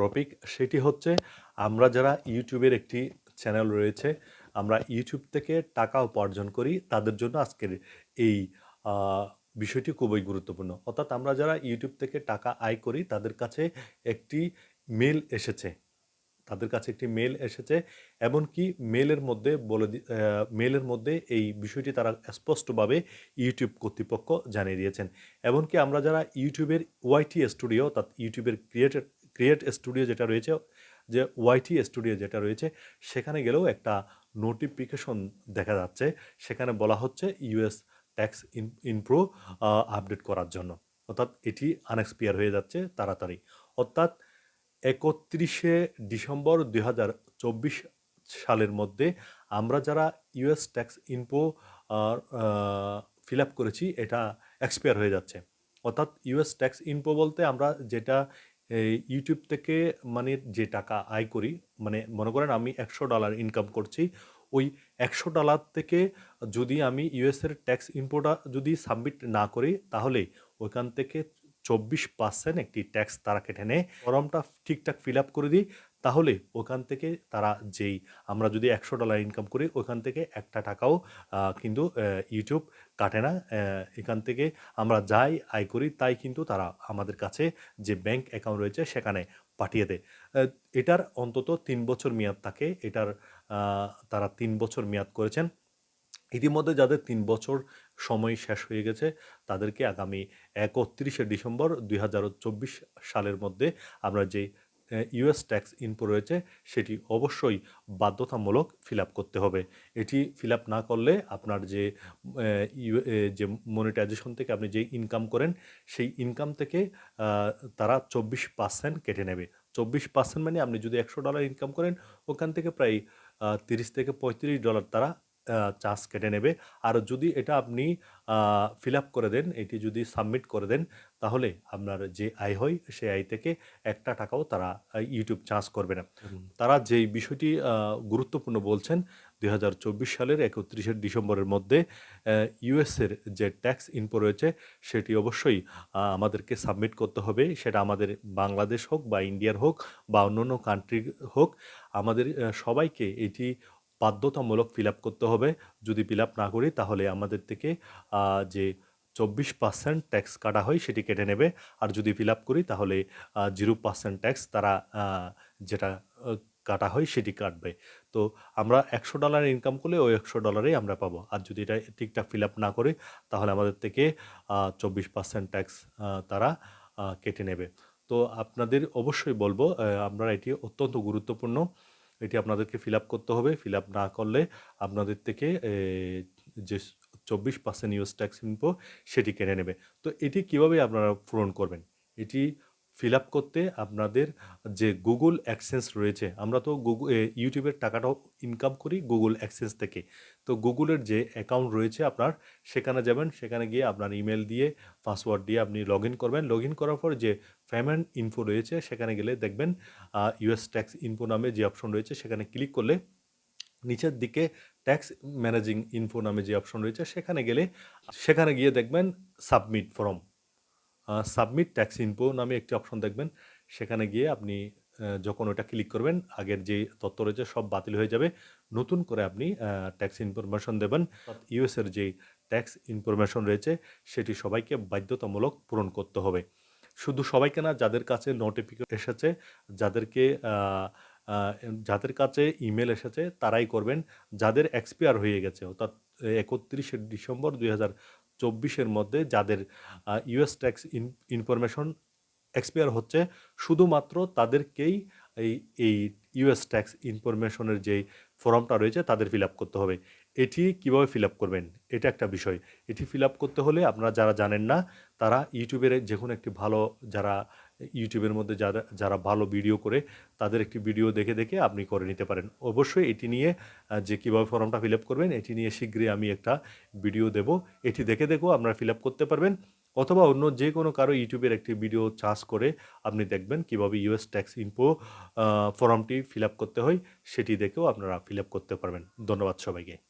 Topic সেটি হচ্ছে আমরা যারা ইউটিউবের একটি চ্যানেল রয়েছে, আমরা ইউটিউব থেকে টাকা উপার্জন করি, তাদের জন্য আজকের এই বিষয়টি খুবই গুরুত্বপূর্ণ। অর্থাৎ আমরা যারা ইউটিউব থেকে টাকা আয় করি, তাদের কাছে একটি মেল এসেছে। তাদের কাছে একটি মেল এসেছে, এমনকি মেলের মধ্যে বলে মেলের মধ্যে এই বিষয়টি তারা স্পষ্টভাবে ইউটিউব কর্তৃপক্ষ জানিয়ে দিয়েছেন। এমনকি আমরা যারা ইউটিউবের ওয়াইটি স্টুডিও, অর্থাৎ ইউটিউবের ক্রিয়েটেড ক্রিয়েট স্টুডিও যেটা রয়েছে, যে ওয়াইটি স্টুডিও যেটা রয়েছে, সেখানে গেলেও একটা নোটিফিকেশন দেখা যাচ্ছে। সেখানে বলা হচ্ছে ইউএস ট্যাক্স ইনপ্রো আপডেট করার জন্য। অর্থাৎ এটি আনএক্সপিয়ার হয়ে যাচ্ছে তাড়াতাড়ি। অর্থাৎ একত্রিশে ডিসেম্বর দু হাজার চব্বিশ সালের মধ্যে আমরা যারা US tax info fill up করেছি, এটা এক্সপায়ার হয়ে যাচ্ছে। অর্থাৎ ইউএস ট্যাক্স ইনপো বলতে আমরা যেটা ইউটিউব থেকে মানে যে টাকা আয় করি মানে মনে করেন আমি একশো ডলার ইনকাম করছি, ওই একশো ডলার থেকে যদি আমি ইউএসের ট্যাক্স ইনপোটা যদি সাবমিট না করি, তাহলে ওইখান থেকে চব্বিশ পার্সেন্ট একটি ট্যাক্স তারা কেটে নেয় ফর্মটা ঠিকঠাক ফিল আপ করে দিই। তাহলে ওখান থেকে তারা যেই, আমরা যদি একশো ডলার ইনকাম করি, ওখান থেকে একটা টাকাও কিন্তু ইউটিউব কাটে না। এখান থেকে আমরা যাই, আয় করি, তাই কিন্তু তারা আমাদের কাছে যে ব্যাংক অ্যাকাউন্ট রয়েছে সেখানে পাঠিয়ে দেয়। এটার অন্তত তিন বছর মেয়াদ থাকে। এটার তারা তিন বছর মেয়াদ করেছেন। ইতিমধ্যে যাদের তিন বছর সময় শেষ হয়ে গেছে, তাদেরকে আগামী একত্রিশে ডিসেম্বর দুই হাজার চব্বিশ সালের মধ্যে আমরা যে ইউএস ট্যাক্স ইনপো রয়েছে, সেটি অবশ্যই বাধ্যতামূলক ফিল করতে হবে। এটি ফিল না করলে আপনার যে যে মনিটাইজেশন থেকে আপনি যে ইনকাম করেন, সেই ইনকাম থেকে তারা চব্বিশ পার্সেন্ট কেটে নেবে। চব্বিশ পার্সেন্ট মানে আপনি যদি একশো ডলার ইনকাম করেন, ওখান থেকে প্রায় তিরিশ থেকে পঁয়ত্রিশ ডলার তারা চার্জ কেটে নেবে। আর যদি এটা আপনি ফিল আপ করে দেন এটি যদি সাবমিট করে দেন তাহলে আপনার যে আয় হয় সেই আয় থেকে একটা টাকাও তারা ইউটিউব চার্জ করবে না। তারা যেই বিষয়টি গুরুত্বপূর্ণ বলছেন দু হাজার চব্বিশ সালের একত্রিশে ডিসেম্বরের মধ্যে ইউএসের যে ট্যাক্স ইনপো রয়েছে সেটি অবশ্যই আমাদেরকে সাবমিট করতে হবে। সেটা আমাদের বাংলাদেশ হোক বা ইন্ডিয়ার হোক বা অন্য অন্য কান্ট্রি হোক আমাদের সবাইকে এটি বাধ্যতামূলক ফিল আপ করতে হবে। যদি ফিল আপ না করি, তাহলে আমাদের থেকে যে চব্বিশ পার্সেন্ট ট্যাক্স কাটা হয়, সেটি কেটে নেবে। আর যদি ফিল আপ করি, তাহলে জিরো পার্সেন্ট ট্যাক্স তারা যেটা কাটা হয়, সেটি কাটবে। তো আমরা একশো ডলার ইনকাম করলে, ওই একশো ডলারেই আমরা পাবো। আর যদি এটা ঠিকঠাক ফিল আপ না করি, তাহলে আমাদের থেকে চব্বিশ পার্সেন্ট ট্যাক্স তারা কেটে নেবে। তো আপনাদের অবশ্যই বলব আমরা এটি অত্যন্ত গুরুত্বপূর্ণ। এটি আপনাদেরকে ফিল আপ করতে হবে। ফিল আপ না করলে আপনাদের থেকে যে চব্বিশ পার্সেন্ট ইউএস ট্যাক্স ইনপো সেটি কেটে নেবে। তো এটি কীভাবে আপনারা পূরণ করবেন? এটি ফিল আপ করতে আপনাদের যে গুগল অ্যাক্সেন্স রয়েছে, আমরা তো গুগল ইউটিউবের টাকাটাও ইনকাম করি গুগল অ্যাক্সেন্স থেকে। তো গুগলের যে অ্যাকাউন্ট রয়েছে আপনার, সেখানে যাবেন, সেখানে গিয়ে আপনার ইমেল দিয়ে পাসওয়ার্ড দিয়ে আপনি লগ করবেন। লগ করার পর যে পেমেন্ট ইনফো রয়েছে, সেখানে গেলে দেখবেন ইউএস ট্যাক্স ইনফো নামে যে অপশন রয়েছে, সেখানে ক্লিক করলে নিচের দিকে ট্যাক্স ম্যানেজিং ইনফো নামে যে অপশন রয়েছে, সেখানে গেলে, সেখানে গিয়ে দেখবেন submit form submit tax info নামে একটি অপশন দেখবেন। সেখানে গিয়ে আপনি যখন ওটা ক্লিক করবেন, আগের যে তথ্য রয়েছে সব বাতিল হয়ে যাবে। নতুন করে আপনি ট্যাক্স ইনফরমেশন দেবেন। ইউএসের যে ট্যাক্স ইনফরমেশন রয়েছে, সেটি সবাইকে বাধ্যতামূলক পূরণ করতে হবে। শুধু সবাইকে না, যাদের কাছে নোটিফিকেশন এসেছে, যাদেরকে যাদের কাছে ইমেল এসেছে, তারাই করবেন। যাদের এক্সপায়ার হয়ে গেছে, অর্থাৎ একত্রিশে ডিসেম্বর দুই হাজার চব্বিশের মধ্যে যাদের ইউএস ট্যাক্স ইনফরমেশন এক্সপায়ার হচ্ছে, শুধুমাত্র তাদেরকেই এই এই ইউএস ট্যাক্স ইনফরমেশনের যেই ফর্মটা রয়েছে তাদের ফিল আপ করতে হবে। এটি কীভাবে ফিল আপ করবেন? এটা একটা বিষয়। এটি ফিল আপ করতে হলে আপনারা যারা জানেন না, তারা ইউটিউবের যে কোনো একটি ভালো যারা ইউটিউবের মধ্যে যারা যারা ভালো ভিডিও করে, তাদের একটি ভিডিও দেখে দেখে আপনি করে নিতে পারেন। অবশ্যই এটি নিয়ে যে কীভাবে ফর্মটা ফিল আপ করবেন, এটি নিয়ে শীঘ্রই আমি একটা ভিডিও দেব। এটি দেখে দেখেও আপনারা ফিল আপ করতে পারবেন, অথবা অন্য যে কোনো কারও ইউটিউবের একটি ভিডিও চার্জ করে আপনি দেখবেন কীভাবে ইউএস ট্যাক্স ইনফো ফর্মটি ফিল আপ করতে হয়, সেটি দেখেও আপনারা ফিল আপ করতে পারবেন। ধন্যবাদ সবাইকে।